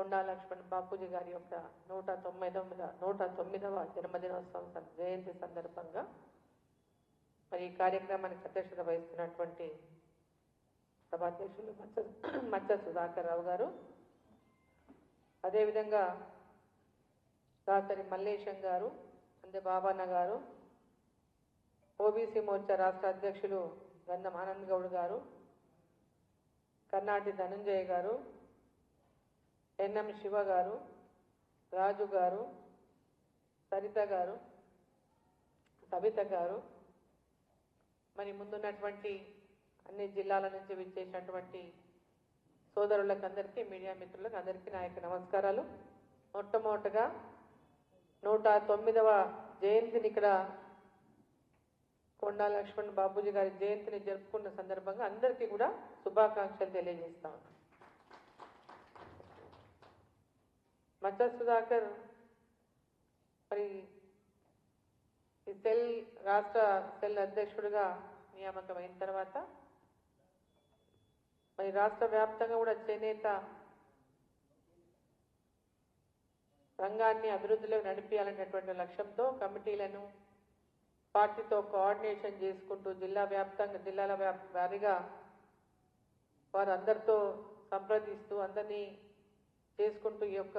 కొండా లక్ష్మణ్ బాపూజీ గారి యొక్క నూట తొమ్మిదవ నూట తొమ్మిదవ జన్మదినోత్సవం జయంతి సందర్భంగా మరి ఈ కార్యక్రమానికి అధ్యక్షత వహిస్తున్నటువంటి సభాధ్యక్షులు మచ్చ మచ్చ సుధాకర్ రావు గారు. అదేవిధంగా దాసరి మల్లేశం గారు అందే బాబన్న గారు ఓబీసీ మోర్చా రాష్ట్ర అధ్యక్షులు గంధం ఆనంద్ గౌడ్ గారు కర్ణాటి ధనంజయ్ గారు ఎన్ఎం శివ గారు రాజు గారు సరిత గారు సబిత గారు. మరి ముందున్నటువంటి అన్ని జిల్లాల నుంచి విచ్చేసినటువంటి సోదరులకు అందరికీ మీడియా మిత్రులకు అందరికీ నా యొక్క నమస్కారాలు. మొట్టమొదటగా నూట తొమ్మిదవ జయంతిని ఇక్కడ కొండా లక్ష్మణ్ బాబూజీ గారి జయంతిని జరుపుకున్న సందర్భంగా అందరికీ కూడా శుభాకాంక్షలు తెలియజేస్తాను మచ్చ సుధాకర్ మరి ఈ సెల్ రాష్ట్ర సెల్ అధ్యక్షుడిగా నియామకమైన తర్వాత మరి రాష్ట్ర వ్యాప్తంగా కూడా చేనేత రంగాన్ని అభివృద్ధిలోకి నడిపించాలనేటువంటి లక్ష్యంతో కమిటీలను పార్టీతో కోఆర్డినేషన్ చేసుకుంటూ జిల్లా వ్యాప్తంగా జిల్లాల వ్యాప్ వారిగా వారందరితో సంప్రదిస్తూ అందరినీ చేసుకుంటూ ఈ యొక్క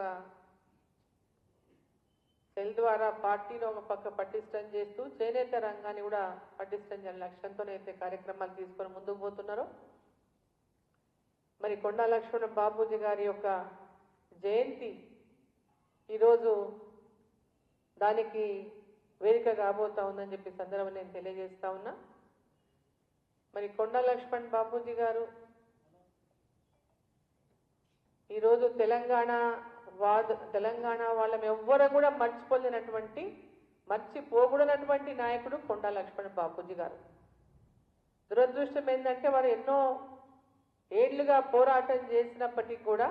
సెల్ ద్వారా పార్టీని ఒక పక్క పటిష్టం చేస్తూ చేనేత రంగాన్ని కూడా పటిష్టం చేయాలని లక్ష్యంతోనైతే కార్యక్రమాలు తీసుకొని ముందుకు పోతున్నారో. మరి కొండా లక్ష్మణ బాబూజీ గారి యొక్క జయంతి ఈరోజు దానికి వేదిక కాబోతా ఉందని చెప్పి సందర్భం నేను తెలియజేస్తా ఉన్నా. మరి కొండా లక్ష్మణ్ బాబూజీ గారు ఈరోజు తెలంగాణ వాద తెలంగాణ వాళ్ళం ఎవ్వరు కూడా మర్చిపోలేనటువంటి మర్చిపోకూడనటువంటి నాయకుడు కొండా లక్ష్మణ్ బాపూజీ గారు. దురదృష్టం ఏంటంటే వారు ఎన్నో ఏళ్ళుగా పోరాటం చేసినప్పటికీ కూడా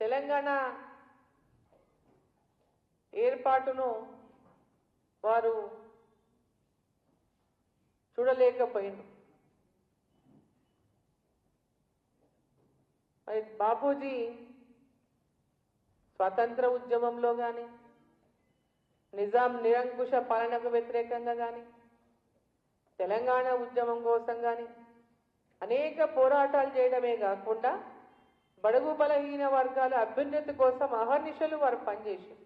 తెలంగాణ ఏర్పాటును వారు చూడలేకపోయిండు మరి బాపూజీ స్వతంత్ర ఉద్యమంలో కానీ నిజాం నిరంకుశ పాలనకు వ్యతిరేకంగా కానీ తెలంగాణ ఉద్యమం కోసం కానీ అనేక పోరాటాలు చేయడమే కాకుండా బడుగు బలహీన వర్గాల అభ్యున్నతి కోసం అహర్నిశలు వారు పనిచేశారు.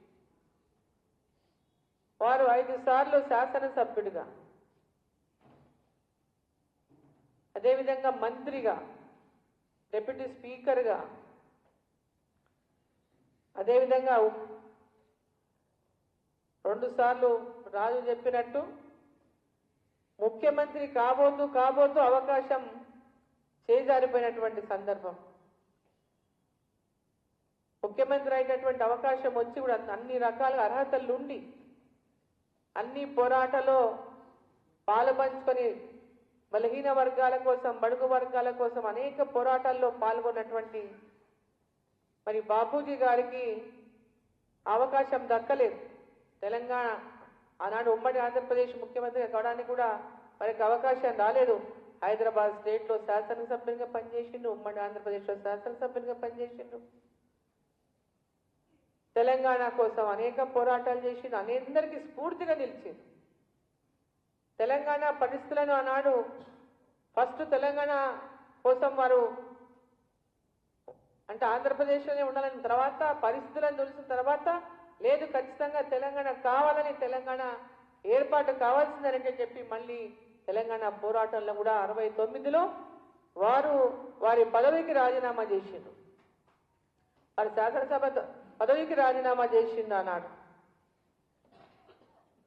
వారు ఐదు సార్లు శాసనసభ్యుడిగా అదేవిధంగా మంత్రిగా డిప్యూటీ స్పీకర్గా అదేవిధంగా రెండు సార్లు రాజు చెప్పినట్టు ముఖ్యమంత్రి కాబోతూ కాబోతూ అవకాశం చేజారిపోయినటువంటి సందర్భం. ముఖ్యమంత్రి అయినటువంటి అవకాశం వచ్చి కూడా అన్ని రకాల అర్హతలు ఉండి అన్ని పోరాటలో పాలు పంచుకొని బలహీన వర్గాల కోసం బడుగు వర్గాల కోసం అనేక పోరాటాల్లో పాల్గొన్నటువంటి మరి బాపూజీ గారికి అవకాశం దక్కలేదు. తెలంగాణ ఆనాడు ఉమ్మడి ఆంధ్రప్రదేశ్ ముఖ్యమంత్రి కావడానికి కూడా మనకు అవకాశం రాలేదు. హైదరాబాద్ స్టేట్లో శాసనసభ్యునిగా పనిచేసిండు ఉమ్మడి ఆంధ్రప్రదేశ్లో శాసనసభ్యునిగా పనిచేసిండు. తెలంగాణ కోసం అనేక పోరాటాలు చేసిండు అందరికీ స్ఫూర్తిగా నిలిచింది తెలంగాణ పరిస్థితులను ఆనాడు ఫస్ట్ తెలంగాణ కోసం వారు అంటే ఆంధ్రప్రదేశ్లోనే ఉండాలని తర్వాత పరిస్థితులను తెలిసిన తర్వాత లేదు ఖచ్చితంగా తెలంగాణ కావాలని తెలంగాణ ఏర్పాటు కావాల్సిందని చెప్పి మళ్ళీ తెలంగాణ పోరాటంలో కూడా అరవై తొమ్మిదిలో వారు వారి పదవికి రాజీనామా చేసిండ్రు. వారి శాసనసభ పదవికి రాజీనామా చేసిండు ఆనాడు.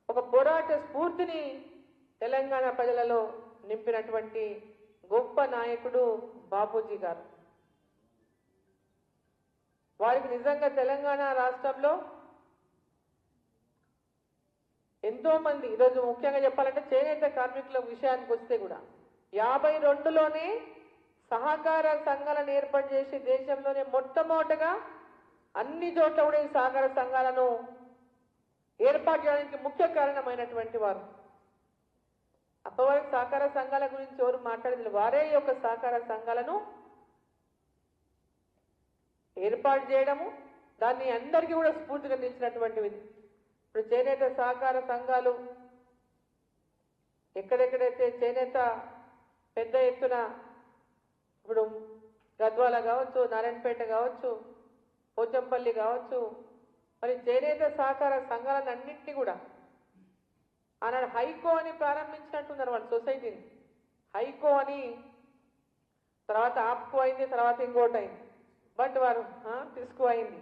ఒక పోరాట స్ఫూర్తిని తెలంగాణ ప్రజలలో నింపినటువంటి గొప్ప నాయకుడు బాపూజీ గారు. వారికి నిజంగా తెలంగాణ రాష్ట్రంలో ఎంతో మంది ఈరోజు ముఖ్యంగా చెప్పాలంటే చేనేత కార్మికుల విషయానికి వస్తే కూడా యాభై రెండులోనే సహకార సంఘాలను ఏర్పాటు చేసి దేశంలోనే మొట్టమొదటగా అన్ని చోట్ల కూడా ఈ సహకార సంఘాలను ఏర్పాటు చేయడానికి ముఖ్య కారణమైనటువంటి వారు. అప్పటివరకు సహకార సంఘాల గురించి ఎవరు మాట్లాడేది వారే ఈ యొక్క సహకార సంఘాలను ఏర్పాటు చేయడము దాన్ని అందరికీ కూడా స్ఫూర్తిగా నిలిచినటువంటిది ఇప్పుడు చేనేత సహకార సంఘాలు ఎక్కడెక్కడైతే చేనేత పెద్ద ఎత్తున ఇప్పుడు గద్వాల కావచ్చు నారాయణపేట కావచ్చు పోచంపల్లి కావచ్చు మరి చేనేత సహకార సంఘాలన్నింటినీ కూడా ఆనాడు హైకో అని ప్రారంభించినట్టున్నారు వాళ్ళ సొసైటీని. హైకో అని తర్వాత ఆప్కో అయింది తర్వాత ఇంకోటి అయింది. బట్ వారు తీసుకో అయింది.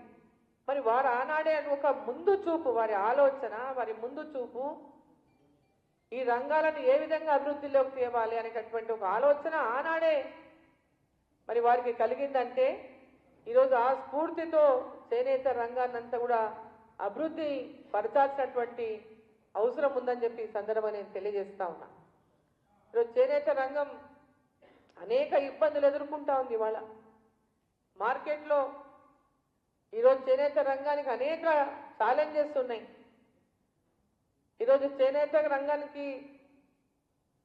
మరి వారు ఆనాడే ఒక ముందు చూపు వారి ఆలోచన వారి ముందు చూపు ఈ రంగాలను ఏ విధంగా అభివృద్ధిలోకి తేవాలి అనేటటువంటి ఒక ఆలోచన ఆనాడే మరి వారికి కలిగిందంటే ఈరోజు ఆ స్ఫూర్తితో చేనేత రంగాన్నంతా కూడా అభివృద్ధి పరచాల్సినటువంటి అవసరం ఉందని చెప్పి ఈ సందర్భంగా నేను తెలియజేస్తా ఉన్నా. ఈరోజు చేనేత రంగం అనేక ఇబ్బందులు ఎదుర్కొంటా ఉంది ఇవాళ. మార్కెట్లో ఈరోజు చేనేత రంగానికి అనేక ఛాలెంజెస్ ఉన్నాయి. ఈరోజు చేనేత రంగానికి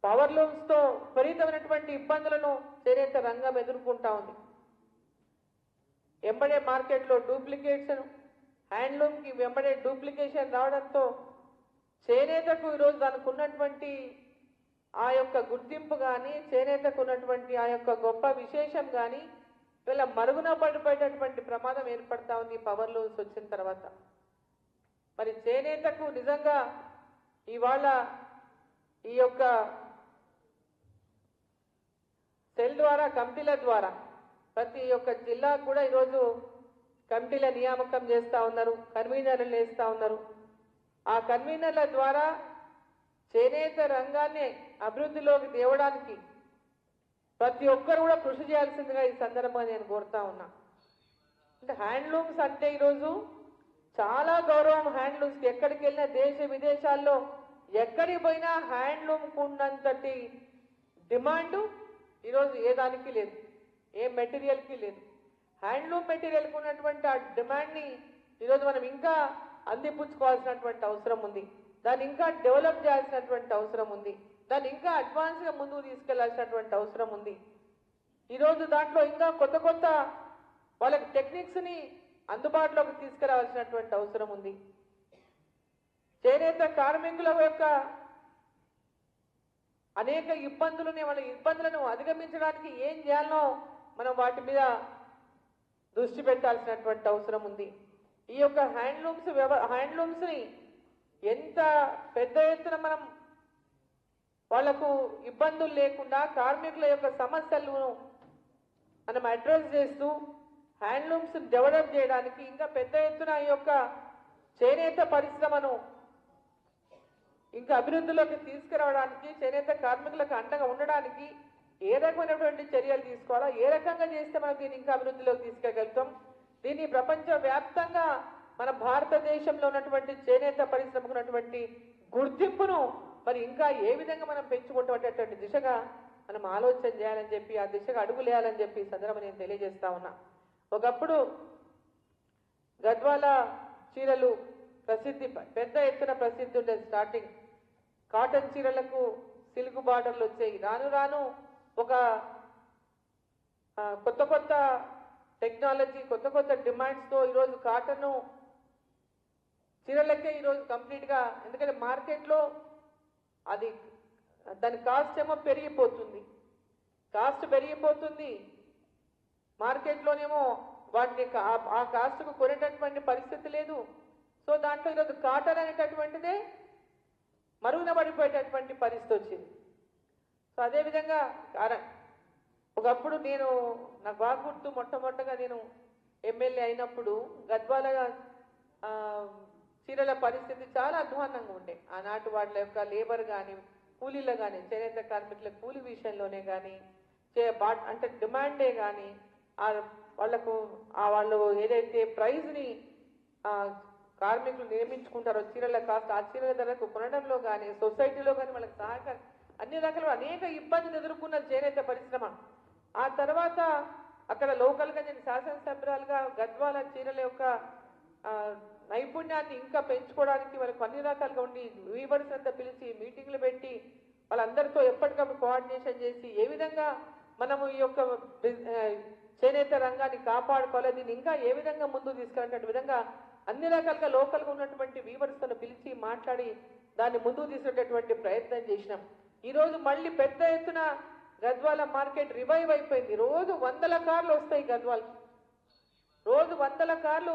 పవర్ లూమ్స్తో విపరీతమైనటువంటి ఇబ్బందులను చేనేత రంగం ఎదుర్కొంటా ఉంది. వెంబడే మార్కెట్లో డూప్లికేట్స్ హ్యాండ్లూమ్కి వెంబడే డూప్లికేషన్ రావడంతో చేనేతకు ఈరోజు దానికి ఉన్నటువంటి ఆ యొక్క గుర్తింపు కానీ చేనేతకు ఉన్నటువంటి ఆ యొక్క గొప్ప విశేషం కానీ వీళ్ళ మరుగున పడిపోయేటటువంటి ప్రమాదం ఏర్పడతా ఉంది పవర్ లూమ్స్ వచ్చిన తర్వాత. మరి చేనేతకు నిజంగా ఇవాళ ఈ యొక్క సెల్ ద్వారా కమిటీల ద్వారా ప్రతి ఒక్క జిల్లాకు కూడా ఈరోజు కమిటీల నియామకం చేస్తూ ఉన్నారు కన్వీనర్లు వేస్తూ ఉన్నారు. ఆ కన్వీనర్ల ద్వారా చేనేత రంగాన్ని అభివృద్ధిలోకి తేవడానికి ప్రతి ఒక్కరు కూడా కృషి చేయాల్సిందిగా ఈ సందర్భంగా నేను కోరుతా ఉన్నా. అంటే హ్యాండ్లూమ్స్ అంటే ఈరోజు చాలా గౌరవం హ్యాండ్లూమ్స్కి. ఎక్కడికి వెళ్ళినా దేశ విదేశాల్లో ఎక్కడికి పోయినా హ్యాండ్లూమ్కి ఉన్నంతటి డిమాండ్ ఈరోజు ఏ దానికి లేదు. ఏ మెటీరియల్కి లేదు. హ్యాండ్లూమ్ మెటీరియల్కి ఉన్నటువంటి ఆ డిమాండ్ని ఈరోజు మనం ఇంకా అందిపుచ్చుకోవాల్సినటువంటి అవసరం ఉంది. దాన్ని ఇంకా డెవలప్ చేయాల్సినటువంటి అవసరం ఉంది. దాన్ని ఇంకా అడ్వాన్స్గా ముందుకు తీసుకెళ్ళాల్సినటువంటి అవసరం ఉంది. ఈరోజు దాంట్లో ఇంకా కొత్త కొత్త వాళ్ళకి టెక్నిక్స్ని అందుబాటులోకి తీసుకురావాల్సినటువంటి అవసరం ఉంది. చేనేత కార్మికుల యొక్క అనేక ఇబ్బందులని వాళ్ళ ఇబ్బందులను అధిగమించడానికి ఏం చేయాలనో మనం వాటి మీద దృష్టి పెట్టాల్సినటువంటి అవసరం ఉంది. ఈ యొక్క హ్యాండ్లూమ్స్ వ్యవ హ్యాండ్లూమ్స్ని ఎంత పెద్ద ఎత్తున మనం వాళ్ళకు ఇబ్బందులు లేకుండా కార్మికుల యొక్క సమస్యలను మనం అడ్రస్ చేస్తూ హ్యాండ్లూమ్స్ డెవలప్ చేయడానికి ఇంకా పెద్ద ఎత్తున ఈ యొక్క చేనేత పరిశ్రమను ఇంకా అభివృద్ధిలోకి తీసుకురావడానికి చేనేత కార్మికులకు అండగా ఉండడానికి ఏ రకమైనటువంటి చర్యలు తీసుకోవాలా? ఏ రకంగా చేస్తే మనం దీన్ని ఇంకా అభివృద్ధిలోకి తీసుకెళ్తాం? దీన్ని ప్రపంచ వ్యాప్తంగా మన భారతదేశంలో ఉన్నటువంటి చేనేత పరిశ్రమకు ఉన్నటువంటి గుర్తింపును మరి ఇంకా ఏ విధంగా మనం పెంచుకుంటున్నటువంటి దిశగా మనం ఆలోచన చేయాలని చెప్పి ఆ దిశగా అడుగులేయాలని చెప్పి సందర్భం నేను తెలియజేస్తా ఉన్నా. ఒకప్పుడు గద్వాల చీరలు ప్రసిద్ధి పెద్ద ఎత్తున ప్రసిద్ధి ఉండేది స్టార్టింగ్ కాటన్ చీరలకు సిల్క్ బార్డర్లు వచ్చాయి. రాను రాను ఒక కొత్త కొత్త టెక్నాలజీ కొత్త కొత్త డిమాండ్స్తో ఈరోజు కాటన్ చీరలకే ఈరోజు కంప్లీట్గా ఎందుకంటే మార్కెట్లో అది దాని కాస్ట్ ఏమో పెరిగిపోతుంది. కాస్ట్ పెరిగిపోతుంది. మార్కెట్లోనేమో వాటిని కా- ఆ- కాస్ట్కు కొనేటటువంటి పరిస్థితి లేదు. సో దాంట్లో ఈరోజు కాటన్ అనేటటువంటిదే మరుగున పడిపోయేటటువంటి పరిస్థితి వచ్చింది. సో అదేవిధంగా ఒకప్పుడు నేను నాకు బాగా గుర్తు మొట్టమొదటగా నేను ఎమ్మెల్యే అయినప్పుడు గద్వాల చీరల పరిస్థితి చాలా అధ్వాన్నంగా ఉండే. ఆనాటి వాళ్ళ యొక్క లేబర్ కానీ కూలీల కానీ చేనేత కార్మికుల కూలీ విషయంలోనే కానీ చే అంటే డిమాండే కానీ వాళ్ళకు ఆ వాళ్ళు ఏదైతే ప్రైజ్ని కార్మికులు నియమించుకుంటారో చీరల కాస్ట్ ఆ చీరల ధరకు కొనడంలో కానీ సొసైటీలో కానీ వాళ్ళకి సహకారం అన్ని రకాల అనేక ఇబ్బందులు ఎదుర్కొన్న చేనేత పరిశ్రమ. ఆ తర్వాత అక్కడ లోకల్గా నేను శాసనసభ్యురాలుగా గద్వాల చీరల యొక్క నైపుణ్యాన్ని ఇంకా పెంచుకోవడానికి వాళ్ళకి అన్ని రకాలుగా ఉండి వీవర్స్ అంతా పిలిచి మీటింగ్లు పెట్టి వాళ్ళందరితో ఎప్పటికప్పుడు కోఆర్డినేషన్ చేసి ఏ విధంగా మనము ఈ యొక్క చేనేత రంగాన్ని కాపాడుకోవాలి దీన్ని ఇంకా ఏ విధంగా ముందుకు తీసుకెళ్ళినటువంటి విధంగా అన్ని రకాలుగా లోకల్గా ఉన్నటువంటి వీవర్స్తో పిలిచి మాట్లాడి దాన్ని ముందుకు తీసుకునేటటువంటి ప్రయత్నం చేసినాం. ఈరోజు మళ్ళీ పెద్ద ఎత్తున గద్వాల మార్కెట్ రివైవ్ అయిపోయింది. రోజు వందల కార్లు వస్తాయి గద్వాలకి. రోజు వందల కార్లు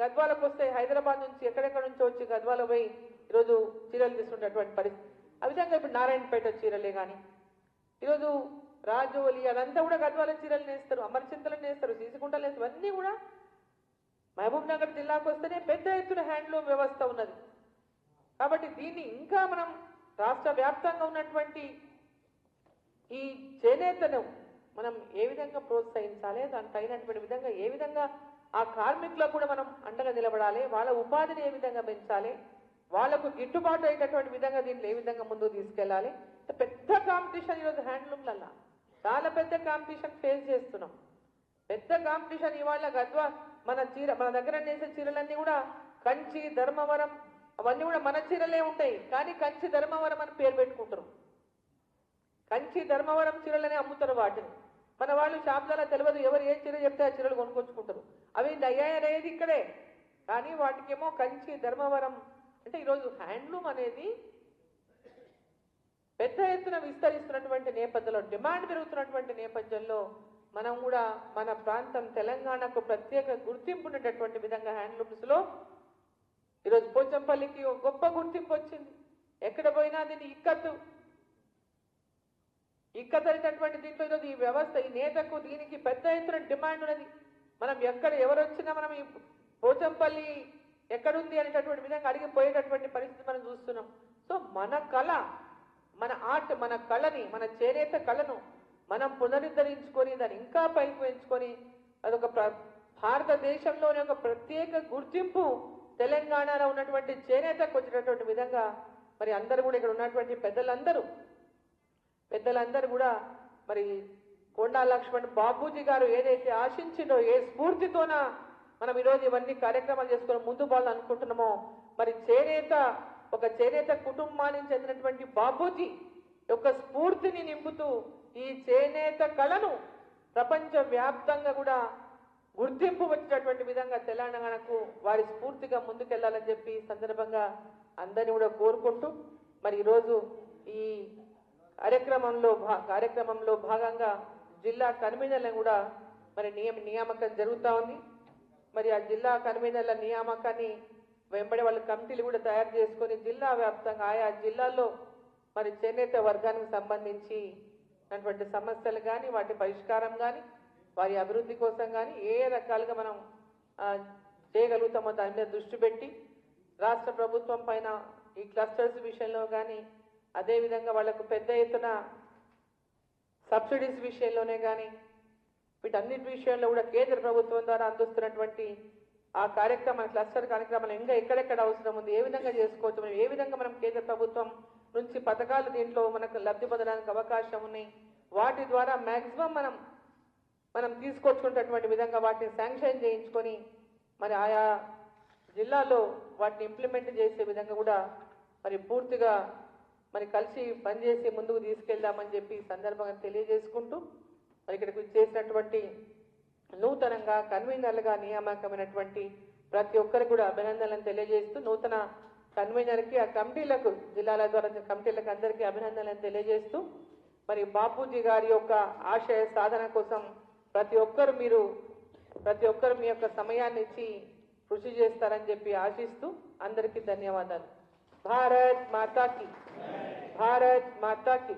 గద్వాలకు వస్తాయి. హైదరాబాద్ నుంచి ఎక్కడెక్కడ నుంచి వచ్చి గద్వాల పోయి ఈరోజు చీరలు తీసుకున్నటువంటి పరిస్థితి. ఆ విధంగా ఇప్పుడు నారాయణపేట చీరలే కానీ ఈరోజు రాజోలి అదంతా కూడా గద్వాల చీరలు నేస్తారు. అమర్చింతలు నేస్తారు. సీసుకుంటలు నేస్తారు. అన్నీ కూడా మహబూబ్ నగర్ జిల్లాకు వస్తేనే పెద్ద ఎత్తున హ్యాండ్లూమ్ వ్యవస్థ ఉన్నది. కాబట్టి దీన్ని ఇంకా మనం రాష్ట్ర వ్యాప్తంగా ఉన్నటువంటి ఈ చేనేతను మనం ఏ విధంగా ప్రోత్సహించాలి దానికి తగినటువంటి విధంగా ఏ విధంగా ఆ కార్మికులకు కూడా మనం అండగా నిలబడాలి వాళ్ళ ఉపాధిని ఏ విధంగా పెంచాలి వాళ్ళకు గిట్టుబాటు అయ్యేటటువంటి విధంగా దీన్ని ఏ విధంగా ముందుకు తీసుకెళ్ళాలి. పెద్ద కాంపిటీషన్ ఈరోజు హ్యాండ్లూమ్లల్లా. చాలా పెద్ద కాంపిటీషన్ ఫేస్ చేస్తున్నాం. పెద్ద కాంపిటీషన్ ఇవాళ గద్వా మన చీర మన దగ్గర చేసే చీరలన్నీ కూడా కంచి ధర్మవరం అవన్నీ కూడా మన చీరలే ఉంటాయి. కానీ కంచి ధర్మవరం అని పేరు పెట్టుకుంటారు కంచి ధర్మవరం చీరలనే అమ్ముతారు వాటిని. మన వాళ్ళు షాపులలో తెలియదు ఎవరు ఏ చీర చెప్తే ఆ చీరలు కొనుక్కొచ్చుకుంటారు. అవి అయ్యాయనేది ఇక్కడే. కానీ వాటికేమో కంచి ధర్మవరం అంటే ఈరోజు హ్యాండ్లూమ్ అనేది పెద్ద ఎత్తున విస్తరిస్తున్నటువంటి నేపథ్యంలో డిమాండ్ పెరుగుతున్నటువంటి నేపథ్యంలో మనం కూడా మన ప్రాంతం తెలంగాణకు ప్రత్యేక గుర్తింపు ఉండేటటువంటి విధంగా హ్యాండ్లూమ్స్లో ఈరోజు పోచంపల్లికి గొప్ప గుర్తింపు వచ్చింది. ఎక్కడ పోయినా దీన్ని ఇక్కత్తు. ఇక్కదలినటువంటి దీంట్లో ఈరోజు ఈ వ్యవస్థ ఈ నేతకు దీనికి పెద్ద ఎత్తున డిమాండ్ ఉన్నది. మనం ఎక్కడ ఎవరొచ్చినా మనం ఈ పోచంపల్లి ఎక్కడుంది అనేటటువంటి విధంగా అడిగిపోయేటటువంటి పరిస్థితి మనం చూస్తున్నాం. సో మన కళ మన ఆర్ట్ మన కళని మన చేనేత కళను మనం పునరుద్ధరించుకొని దాన్ని ఇంకా పైకి పెంచుకొని అదొక ప్ర- భారతదేశంలోని ఒక ప్రత్యేక గుర్తింపు తెలంగాణలో ఉన్నటువంటి చేనేతకు వచ్చినటువంటి విధంగా మరి అందరూ కూడా ఇక్కడ ఉన్నటువంటి పెద్దలందరూ పెద్దలందరూ కూడా మరి కొండా లక్ష్మణ్ బాబూజీ గారు ఏదైతే ఆశించిందో ఏ స్ఫూర్తితోన మనం ఈరోజు ఇవన్నీ కార్యక్రమాలు చేసుకొని ముందు పోవాలనుకుంటున్నామో మరి చేనేత ఒక చేనేత కుటుంబానికి చెందినటువంటి బాబూజీ యొక్క స్ఫూర్తిని నింపుతూ ఈ చేనేత కళను ప్రపంచ వ్యాప్తంగా కూడా గుర్తింపు వచ్చేటటువంటి విధంగా తెలంగాణకు వారి స్ఫూర్తిగా ముందుకెళ్ళాలని చెప్పి సందర్భంగా అందరినీ కూడా కోరుకుంటూ మరి ఈరోజు ఈ కార్యక్రమంలో భా కార్యక్రమంలో భాగంగా జిల్లా కన్వీనర్లను కూడా మరి నియమ నియామకం జరుగుతూ ఉంది. మరి ఆ జిల్లా కన్వీనర్ల నియామకాన్ని వెంబడి వాళ్ళ కమిటీలు కూడా తయారు చేసుకొని జిల్లా వ్యాప్తంగా ఆయా జిల్లాల్లో మరి చేనేత వర్గానికి సంబంధించి అటువంటి సమస్యలు కానీ వాటి పరిష్కారం కానీ వారి అభివృద్ధి కోసం కానీ ఏ రకాలుగా మనం చేయగలుగుతామో దాని మీద దృష్టి పెట్టి రాష్ట్ర ప్రభుత్వం పైన ఈ క్లస్టర్స్ విషయంలో కానీ అదేవిధంగా వాళ్ళకు పెద్ద ఎత్తున సబ్సిడీస్ విషయంలోనే కానీ వీటన్నిటి విషయంలో కూడా కేంద్ర ప్రభుత్వం ద్వారా అందిస్తున్నటువంటి ఆ కార్యక్రమం క్లస్టర్ కార్యక్రమాలు ఇంకా ఎక్కడెక్కడ అవసరం ఉంది ఏ విధంగా చేసుకోవచ్చు మనం ఏ విధంగా మనం కేంద్ర ప్రభుత్వం నుంచి పథకాలు దీంట్లో మనకు లబ్ధి పొందడానికి అవకాశం ఉన్నాయి వాటి ద్వారా మ్యాక్సిమం మనం మనం తీసుకొచ్చుకునేటటువంటి విధంగా వాటిని శాంక్షన్ చేయించుకొని మరి ఆయా జిల్లాలో వాటిని ఇంప్లిమెంట్ చేసే విధంగా కూడా మరి పూర్తిగా మరి కలిసి పనిచేసి ముందుకు తీసుకెళ్దామని చెప్పి సందర్భంగా తెలియజేసుకుంటూ మరి ఇక్కడికి చేసినటువంటి నూతనంగా కన్వీనర్లుగా నియామకమైనటువంటి ప్రతి ఒక్కరికి కూడా అభినందనలు తెలియజేస్తూ నూతన కన్వీనర్కి ఆ కమిటీలకు జిల్లాల ద్వారా కమిటీలకు అందరికీ అభినందనలు తెలియజేస్తూ మరి బాపూజీ గారి యొక్క ఆశయ సాధన కోసం ప్రతి ఒక్కరు మీరు ప్రతి ఒక్కరు మీ యొక్క సమయాన్ని ఇచ్చి కృషి చేస్తారని చెప్పి ఆశిస్తూ అందరికీ ధన్యవాదాలు. భారత్ మాతాకి. భారత్ మాతాకి